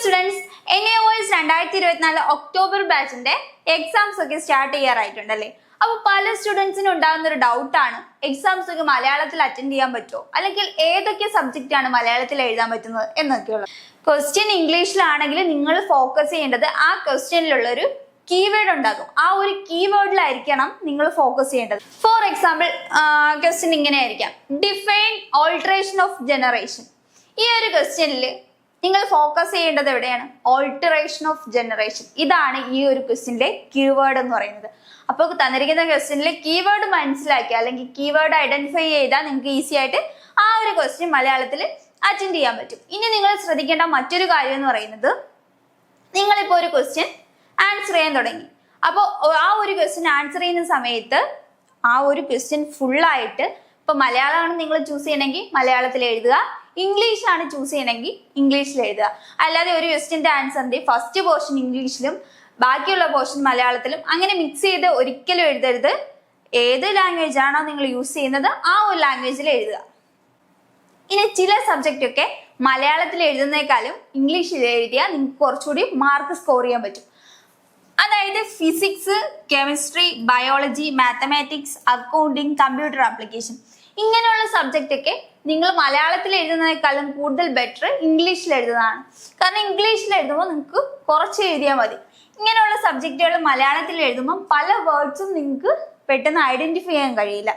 Students N A ഒസ് രണ്ടായിരത്തി ഇരുപത്തിനാല് October ബാച്ചിന്റെ എക്സാംസ് ഒക്കെ സ്റ്റാർട്ട് ചെയ്യാറായിട്ടുണ്ട് അല്ലേ? അപ്പൊ പല സ്റ്റുഡൻസിനും ഉണ്ടാകുന്ന ഒരു ഡൗട്ടാണ് എക്സാംസ് ഒക്കെ മലയാളത്തിൽ അറ്റൻഡ് ചെയ്യാൻ പറ്റുമോ? അല്ലെങ്കിൽ ഏതൊക്കെ സബ്ജക്റ്റ് ആണ് മലയാളത്തിൽ എഴുതാൻ പറ്റുന്നത് എന്നൊക്കെയുള്ളത് ക്വസ്റ്റ്യൻ ഇംഗ്ലീഷിലാണെങ്കിൽ നിങ്ങൾ ഫോക്കസ് ചെയ്യേണ്ടത് ആ ക്വസ്റ്റ്യനിലുള്ള ഒരു കീവേഡ് ഉണ്ടാകും. ആ ഒരു കീവേഡിലായിരിക്കണം നിങ്ങൾ ഫോക്കസ് ചെയ്യേണ്ടത്. ഫോർ എക്സാമ്പിൾ ക്വസ്റ്റ്യൻ ഇങ്ങനെ ആയിരിക്കാം. ഡിഫൈൻ ഓൾട്രേഷൻ ഓഫ് ജനറേഷൻ ഈ ഒരു ക്വസ്റ്റ്യനിൽ നിങ്ങൾ ഫോക്കസ് ചെയ്യേണ്ടത് എവിടെയാണ്? ഓൾട്ടറേഷൻ ഓഫ് ജനറേഷൻ ഇതാണ് ഈ ഒരു ക്വസ്റ്റിന്റെ കീവേഡ് എന്ന് പറയുന്നത്. അപ്പോൾ തന്നിരിക്കുന്ന ക്വസ്റ്റിനിലെ കീവേഡ് മനസ്സിലാക്കി അല്ലെങ്കിൽ കീവേഡ് ഐഡന്റിഫൈ ചെയ്താൽ നിങ്ങൾക്ക് ഈസി ആയിട്ട് ആ ഒരു ക്വസ്റ്റ്യൻ മലയാളത്തിൽ അറ്റൻഡ് ചെയ്യാൻ പറ്റും. ഇനി നിങ്ങൾ ശ്രദ്ധിക്കേണ്ട മറ്റൊരു കാര്യം എന്ന് പറയുന്നത് നിങ്ങളിപ്പോൾ ഒരു ക്വസ്റ്റ്യൻ ആൻസർ ചെയ്യാൻ തുടങ്ങി. അപ്പോൾ ആ ഒരു ക്വസ്റ്റ്യൻ ആൻസർ ചെയ്യുന്ന സമയത്ത് ആ ഒരു ക്വസ്റ്റ്യൻ ഫുള്ളായിട്ട് ഇപ്പൊ മലയാളമാണ് നിങ്ങൾ ചൂസ് ചെയ്യണമെങ്കിൽ മലയാളത്തിൽ എഴുതുക. ഇംഗ്ലീഷ് ആണ് ചൂസ് ചെയ്യണമെങ്കിൽ ഇംഗ്ലീഷിൽ എഴുതുക. അല്ലാതെ ഒരു ക്വസ്റ്റിന്റെ ആൻസറിന്റെ ഫസ്റ്റ് പോർഷൻ ഇംഗ്ലീഷിലും ബാക്കിയുള്ള പോർഷൻ മലയാളത്തിലും അങ്ങനെ മിക്സ് ചെയ്ത് ഒരിക്കലും എഴുതരുത്. ഏത് ലാംഗ്വേജ് ആണോ നിങ്ങൾ യൂസ് ചെയ്യുന്നത് ആ ഒരു ലാംഗ്വേജിൽ എഴുതുക. ഇനി ചില സബ്ജക്റ്റ് ഒക്കെ മലയാളത്തിൽ എഴുതുന്നേക്കാളും ഇംഗ്ലീഷിൽ എഴുതിയാൽ നിങ്ങൾക്ക് കുറച്ചുകൂടി മാർക്ക് സ്കോർ ചെയ്യാൻ പറ്റും. അതായത് physics chemistry biology mathematics accounting computer application ഇങ്ങനെയുള്ള സബ്ജക്റ്റ് ഒക്കെ നിങ്ങൾ മലയാളത്തിൽ എഴുതുന്നതിനേക്കാളും കൂടുതൽ ബെറ്റർ ഇംഗ്ലീഷിൽ എഴുതുന്നതാണ്. കാരണം ഇംഗ്ലീഷിൽ എഴുതുമ്പോൾ നിങ്ങൾക്ക് കുറച്ച് എഴുതിയാൽ മതി. ഇങ്ങനെയുള്ള സബ്ജക്റ്റുകൾ മലയാളത്തിൽ എഴുതുമ്പോൾ പല വേർഡ്സും നിങ്ങൾക്ക് പെട്ടെന്ന് ഐഡന്റിഫൈ ചെയ്യാൻ കഴിയില്ല.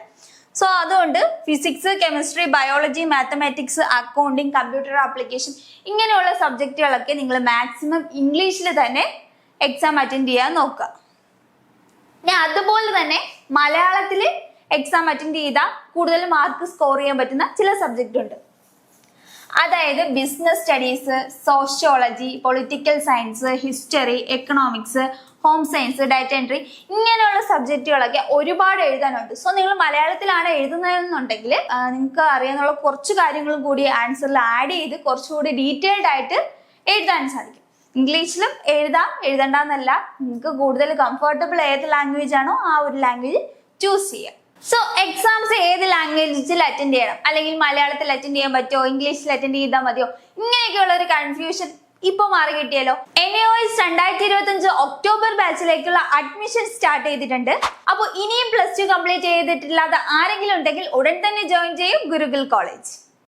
സോ അതുകൊണ്ട് physics chemistry biology mathematics accounting computer application ഇങ്ങനെയുള്ള സബ്ജക്റ്റുകളൊക്കെ നിങ്ങൾ മാക്സിമം ഇംഗ്ലീഷിൽ തന്നെ എക്സാം അറ്റൻഡ് ചെയ്യാൻ നോക്കുക. ഞാൻ അതുപോലെ തന്നെ മലയാളത്തിൽ എക്സാം അറ്റൻഡ് ചെയ്താൽ കൂടുതൽ മാർക്ക് സ്കോർ ചെയ്യാൻ പറ്റുന്ന ചില സബ്ജക്റ്റ് ഉണ്ട്. അതായത് business studies sociology political science history economics home science data entry ഇങ്ങനെയുള്ള സബ്ജക്റ്റുകളൊക്കെ ഒരുപാട് എഴുതാനുണ്ട്. സോ നിങ്ങൾ മലയാളത്തിലാണ് എഴുതുന്നതെന്നുണ്ടെങ്കിൽ നിങ്ങൾക്ക് അറിയാനുള്ള കുറച്ച് കാര്യങ്ങളും കൂടി ആൻസറിൽ ആഡ് ചെയ്ത് കുറച്ചുകൂടി ഡീറ്റെയിൽഡ് ആയിട്ട് എഴുതാൻ സാധിക്കും. ഇംഗ്ലീഷിലും എഴുതാം. എഴുതണ്ടെന്നല്ല നിങ്ങൾക്ക് കൂടുതൽ കംഫർട്ടബിൾ ഏത് ലാംഗ്വേജ് ആണോ ആ ഒരു ലാംഗ്വേജ് ചൂസ് ചെയ്യാം. സോ എക്സാംസ് ഏത് ലാംഗ്വേജിൽ അറ്റൻഡ് ചെയ്യണം? അല്ലെങ്കിൽ മലയാളത്തിൽ അറ്റൻഡ് ചെയ്യാൻ പറ്റുമോ ഇംഗ്ലീഷിൽ അറ്റൻഡ് ചെയ്താൽ മതിയോ? ഇങ്ങനെയൊക്കെയുള്ള ഒരു കൺഫ്യൂഷൻ ഇപ്പൊ മാറി കിട്ടിയല്ലോ. എൻ എ എസ് രണ്ടായിരത്തി ഇരുപത്തി അഞ്ച് ഒക്ടോബർ ബാച്ചിലേക്കുള്ള അഡ്മിഷൻ സ്റ്റാർട്ട് ചെയ്തിട്ടുണ്ട്. അപ്പോൾ ഇനിയും പ്ലസ് ടു കംപ്ലീറ്റ് ചെയ്തിട്ടില്ലാത്ത ആരെങ്കിലും ഉണ്ടെങ്കിൽ ഉടൻ തന്നെ ജോയിൻ ചെയ്യും ഗുരുകുൽ കോളേജ്